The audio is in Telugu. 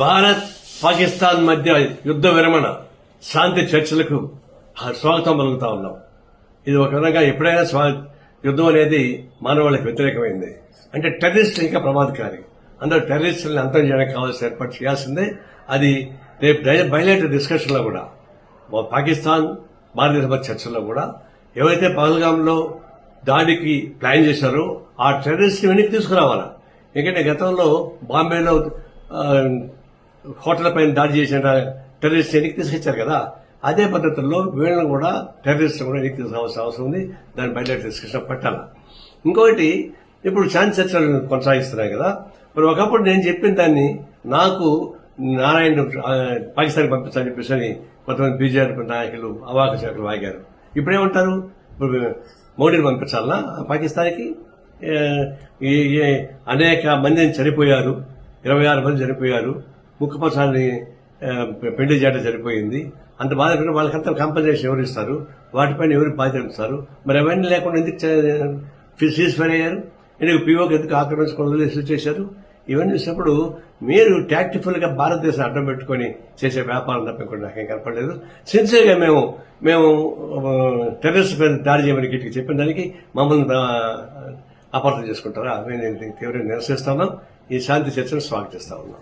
భారత్ పాకిస్తాన్ మధ్య యుద్ధ విరమణ శాంతి చర్చలకు స్వాగతం పలుకుతా ఉన్నాం. ఇది ఒక విధంగా ఎప్పుడైనా స్వా యుద్ధం అనేది మానవాళికి వ్యతిరేకమైంది. అంటే టెర్రరిస్ట్ ఇంకా ప్రమాదకారి. అందరూ టెర్రరిస్టులను అంతం చేయడానికి కావాల్సిన ఏర్పాటు చేయాల్సిందే. అది రేపు బయలేటర్ డిస్కషన్లో కూడా పాకిస్తాన్ భారతదేశ మధ్య చర్చల్లో కూడా ఎవరైతే పహల్గాంలో దాడికి ప్లాన్ చేశారో ఆ టెర్రరిస్ట్ వెనక్కి తీసుకురావాలా? ఎందుకంటే గతంలో బాంబేలో హోటల్ పైన దాడి చేసిన టెర్రరిస్ట్ వెనక్కి తీసుకొచ్చారు కదా అదే పద్ధతుల్లో వీళ్ళని కూడా టెర్రరిస్ట్ కూడా వెనక్కి తీసుకోవాల్సిన అవసరం ఉంది. దాని బయట డిస్కషన్ పెట్టాల. ఇంకొకటి ఇప్పుడు శాంతి చర్చలు కొనసాగిస్తున్నాయి కదా. మరి ఒకప్పుడు నేను చెప్పిన దాన్ని నాకు నారాయణ పాకిస్తాన్ పంపించాలని చెప్పేసి కొంతమంది బీజేపీ నాయకులు అవాక శాఖలు వాగారు. ఇప్పుడేమంటారు ఇప్పుడు మోడీని పంపించాలనా? పాకిస్తాన్కి? ఈ అనేక మందిని చనిపోయారు. ఇరవై ఆరు మంది చనిపోయారు. ముఖపసాన్ని పెళ్ళి చేయడం జరిపోయింది అంత బాధపడి వాళ్ళకంతా కంపెన్సేషన్ ఎవరు ఇస్తారు? వాటిపైన ఎవరు బాధ్యతారు మరి అవన్నీ లేకుండా ఎందుకు సీజ్ ఫైర్ అయ్యారు? ఎందుకు పీఓకి ఎందుకు ఆక్రమించుకొని వదిలేసి చేశారు? ఇవన్నీ చూసినప్పుడు మీరు టాక్టిఫుల్గా భారతదేశం అడ్డం పెట్టుకొని చేసే వ్యాపారం తప్ప ఇంకోటి నాకేం కనపడలేదు. సిన్సియర్గా మేము మేము టెర్రరిస్ట్ పైన దాడి చేయమని గిట్టికి చెప్పిన దానికి మమ్మల్ని అపార్థం చేసుకుంటారా? మేము తీవ్రంగా నిరసిస్తా ఉన్నాం ఈ శాంతి చర్చను స్వాగతిస్తా ఉన్నాం